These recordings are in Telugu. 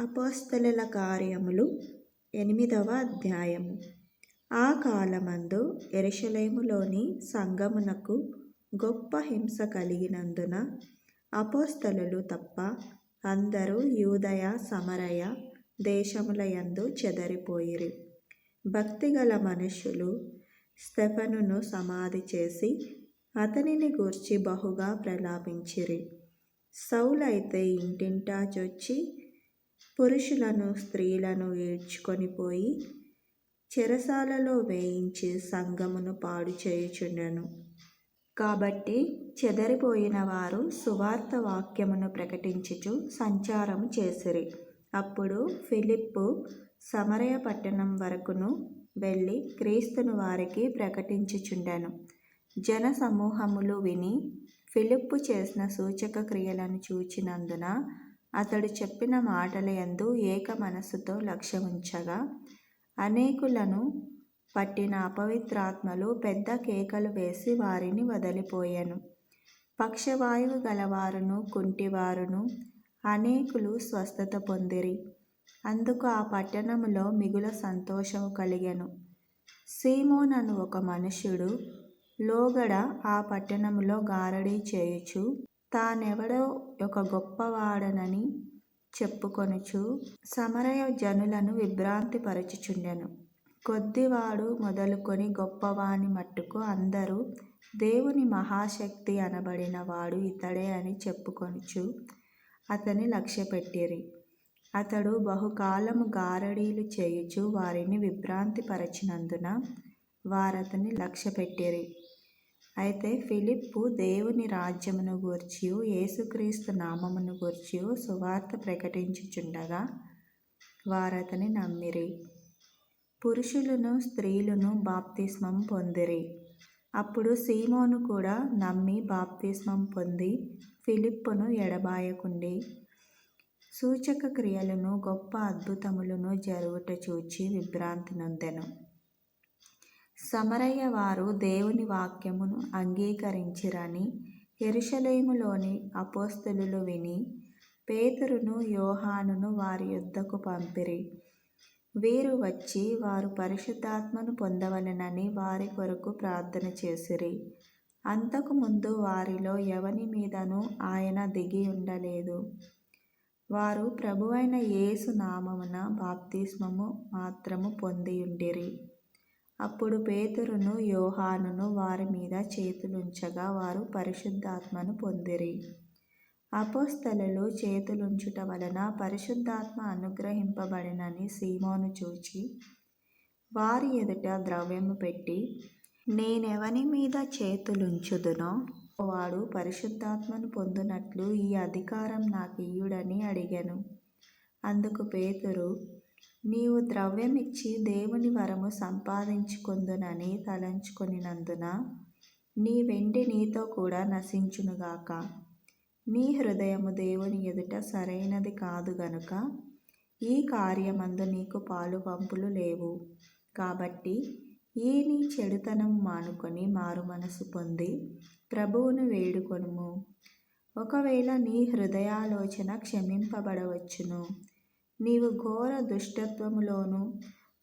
అపోస్తలుల కార్యములు ఎనిమిదవ అధ్యాయము. ఆ కాలమందు ఎరుషలేములోని సంగమునకు గొప్ప హింస కలిగినందున అపోస్తలు తప్ప అందరూ యూదయ సమరయ దేశములయందు చెదరిపోయిరి. భక్తిగల మనుషులు స్తెఫనును సమాధి చేసి అతనిని గూర్చి బహుగా ప్రలాపించిరి. సౌలైతే ఇంటింటా చొచ్చి పురుషులను స్త్రీలను ఈడ్చుకొని పోయి చెరసాలలో వేయించి సంఘమును పాడు చేయుచుండెను. కాబట్టి చెదరిపోయిన వారు సువార్త వాక్యమును ప్రకటించుచు సంచారం చేసిరి. అప్పుడు ఫిలిప్పు సమరయ పట్టణం వరకును వెళ్ళి క్రీస్తును వారికి ప్రకటించుచుండెను. జన సమూహములు విని ఫిలిప్పు చేసిన సూచక క్రియలను చూచినందున అతడు చెప్పిన మాటల యందు ఏక మనస్సుతో లక్ష్యముంచగా అనేకులను పట్టిన అపవిత్రాత్మలు పెద్ద కేకలు వేసి వారిని వదిలిపోయాను. పక్షవాయువు గలవారును కుంటివారును అనేకులు స్వస్థత పొందిరి. అందుకు ఆ పట్టణములో మిగుల సంతోషము కలిగెను. సీమోన్ అను ఒక మనుష్యుడు లోగడ ఆ పట్టణములో గారడీ చేయుచు తానెవడో ఒక గొప్పవాడనని చెప్పుకొనుచు సమరయ జనులను విభ్రాంతిపరచుచుండెను. కొద్దివాడు మొదలుకొని గొప్పవాని మట్టుకు అందరూ దేవుని మహాశక్తి అనబడిన వాడు ఇతడే అని చెప్పుకొనుచు అతని లక్ష్యపెట్టిరి. అతడు బహుకాలము గారడీలు చేయుచు వారిని విభ్రాంతిపరచినందున వారతని లక్ష్యపెట్టిరి. అయితే ఫిలిప్పు దేవుని రాజ్యమును గూర్చియు యేసుక్రీస్తు నామమును గూర్చియు సువార్త ప్రకటించుచుండగా వారతని నమ్మిరి. పురుషులను స్త్రీలను బాప్తిస్మం పొందిరి. అప్పుడు సీమోను కూడా నమ్మి బాప్తిస్మం పొంది ఫిలిప్పును ఎడబాయకుండి. సూచక క్రియలను గొప్ప అద్భుతములను జరుగుట చూచి విభ్రాంతి నొందెను. సమరయ్య వారు దేవుని వాక్యమును అంగీకరించిరని యెరూషలేములోని అపోస్తలులు విని పేతురును యోహానును వారి యొద్దకు పంపిరి. వీరు వచ్చి వారు పరిశుద్ధాత్మను పొందవలెనని వారి కొరకు ప్రార్థన చేసిరి. అంతకు ముందు వారిలో ఎవని మీదను ఆయన దిగి ఉండలేదు. వారు ప్రభువైన యేసు నామమున బాప్తిస్మము మాత్రము పొందియుండిరి. అప్పుడు పేతురును యోహానును వారి మీద చేతులుంచగా వారు పరిశుద్ధాత్మను పొందిరి. అపోస్తలులు చేతులుంచుట వలన పరిశుద్ధాత్మ అనుగ్రహింపబడినని సీమోను చూచి వారి ఎదుట ద్రవ్యము పెట్టి నేనెవని మీద చేతులుంచుదునో వాడు పరిశుద్ధాత్మను పొందినట్లు ఈ అధికారం నాకు ఇయ్యుడని అడిగాను. అందుకు పేతురు నీవు ద్రవ్యమిచ్చి దేవుని వరము సంపాదించుకుందునని తలంచుకొనినందున నీ వెండి నీతో కూడా నశించునుగాక. నీ హృదయము దేవుని ఎదుట సరైనది కాదు గనుక ఈ కార్యమందు నీకు పాలు పంపులు లేవు. కాబట్టి ఈ నీ చెడుతనం మానుకొని మారుమనసు పొంది ప్రభువును వేడుకొనుము. ఒకవేళ నీ హృదయాలోచన క్షమింపబడవచ్చును నీవు ఘోర దుష్టత్వములోను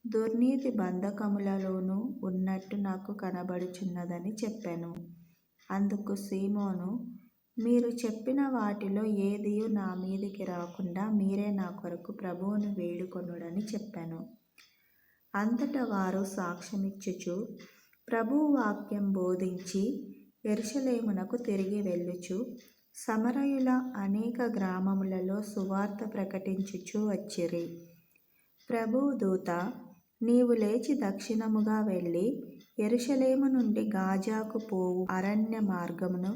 దుర్నీతి బంధకములలోనూ ఉన్నట్టు నాకు కనబడుచున్నదని చెప్పాను. అందుకు సీమోను మీరు చెప్పిన వాటిలో ఏదియు నా మీదికి రాకుండా మీరే నా కొరకు ప్రభువును వేడుకొనుడని చెప్పాను. అంతటా వారు సాక్ష్యమిచ్చుచు ప్రభు వాక్యం బోధించి ఎరుసలేమునకు తిరిగి వెళ్ళుచు సమరయుల అనేక గ్రామములలో సువార్త ప్రకటించుచు వచ్చిరి. ప్రభువు దూత నీవు లేచి దక్షిణముగా వెళ్ళి ఎరుషలేము నుండి గాజాకు పోవు అరణ్య మార్గమును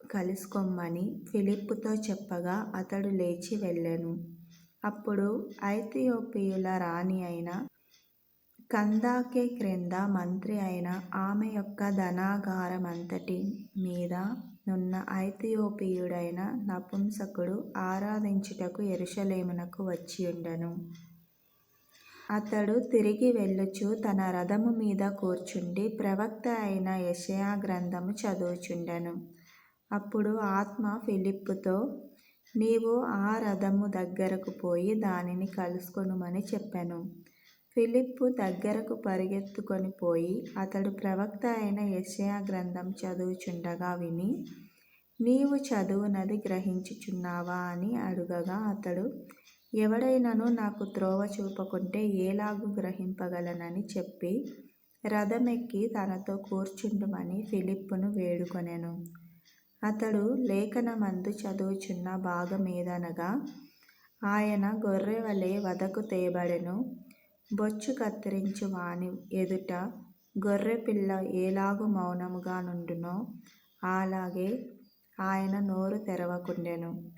కలుసుకొమ్మని ఫిలిప్పుతో చెప్పగా అతడు లేచి వెళ్ళెను. అప్పుడు ఐథియోపియుల రాణి అయిన కందాకే క్రింద మంత్రి అయిన ఆమె యొక్క ధనాగారమంతటి మీద నున్న ఐథియోపియుడైన నపుంసకుడు ఆరాధించుటకు యెరూషలేమునకు వచ్చియుండెను. అతడు తిరిగి వెళ్ళుచు తన రథము మీద కూర్చుండి ప్రవక్త అయిన యెషయా గ్రంథము చదువుచుండెను. అప్పుడు ఆత్మ ఫిలిప్పుతో నీవు ఆ రథము దగ్గరకు పోయి దానిని కలుసుకొనుమని చెప్పెను. ఫిలిప్పు దగ్గరకు పరిగెత్తుకొని పోయి అతడు ప్రవక్త అయిన యెషయా గ్రంథం చదువుచుండగా విని నీవు చదువునది గ్రహించుచున్నావా? అని అడుగగా అతడు ఎవడైనను నాకు త్రోవ చూపకుంటే ఏలాగు గ్రహింపగలనని చెప్పి రథమెక్కి తనతో కూర్చుండమని ఫిలిప్పును వేడుకొనెను. అతడు లేఖనమందు చదువుచున్న భాగమేదనగా ఆయన గొర్రెవలె వధకు తేబడెను. బొచ్చు కత్తిరించు వాని ఎదుట గొర్రెపిల్ల ఏలాగు మౌనముగా నుండునో అలాగే ఆయన నోరు తెరవకుండెను.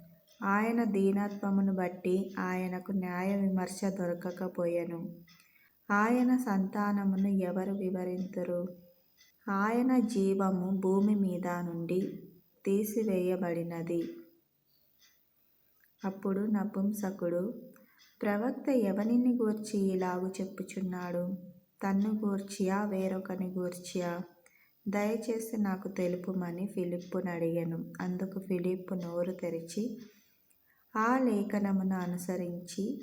ఆయన దీనత్వమును బట్టి ఆయనకు న్యాయ విమర్శ దొరకకపోయెను. ఆయన సంతానమును ఎవరు వివరింతురు? ఆయన జీవము భూమి మీద నుండి తీసివేయబడినది. అప్పుడు నపుంసకుడు ప్రవక్త ఎవనిని గూర్చి ఇలాగు చెప్పుచున్నాడు? తన్ను గూర్చియా వేరొకని గూర్చియా? దయచేసి నాకు తెలుపుమని ఫిలిప్పును అడిగాను. అందుకు ఫిలిప్పు నోరు తెరిచి ఆ లేఖనమును అనుసరించి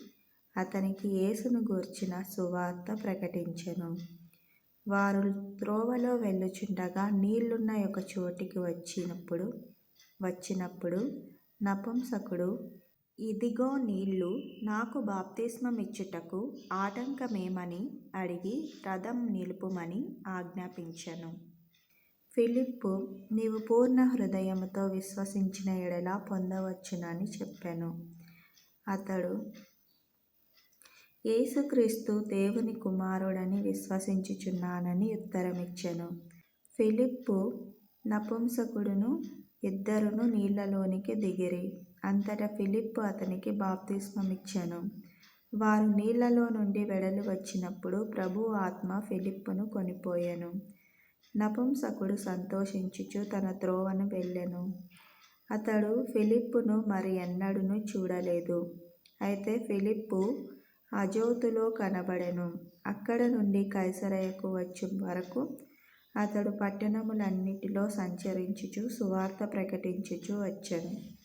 అతనికి యేసును గూర్చిన సువార్త ప్రకటించెను. వారు త్రోవలో వెళ్ళుచుండగా నీళ్ళున్న ఒక చోటికి వచ్చినప్పుడు వచ్చినప్పుడు నపుంసకుడు ఇదిగో నీళ్ళు నాకు బాప్తిస్మమిచ్చుటకు ఆటంకమేమని అడిగి రథం నిలుపుమని ఆజ్ఞాపించెను. ఫిలిప్పు నీవు పూర్ణ హృదయముతో విశ్వసించిన ఎడలా పొందవచ్చునని చెప్పాను. అతడు యేసుక్రీస్తు దేవుని కుమారుడని విశ్వసించుచున్నానని ఉత్తరమిచ్చెను. ఫిలిప్పు నపుంసకుడును ఇద్దరును నీళ్ళలోనికి దిగిరి. అంతటా ఫిలిప్పు అతనికి బాప్తిస్మమిచ్చెను వారు నీళ్ళలో నుండి వెడలు వచ్చినప్పుడు ప్రభు ఆత్మ ఫిలిప్పును కొనిపోయెను. నపుంసకుడు సంతోషించుచు తన త్రోవను వెళ్ళెను. అతడు ఫిలిప్పును మరి ఎన్నడూను చూడలేదు. అయితే ఫిలిప్పు అజోతులో కనబడెను. అక్కడ నుండి కైసరయకు వచ్చే వరకు అతడు పట్టణములన్నిటిలో సంచరించుచు సువార్త ప్రకటించుచు వచ్చెను.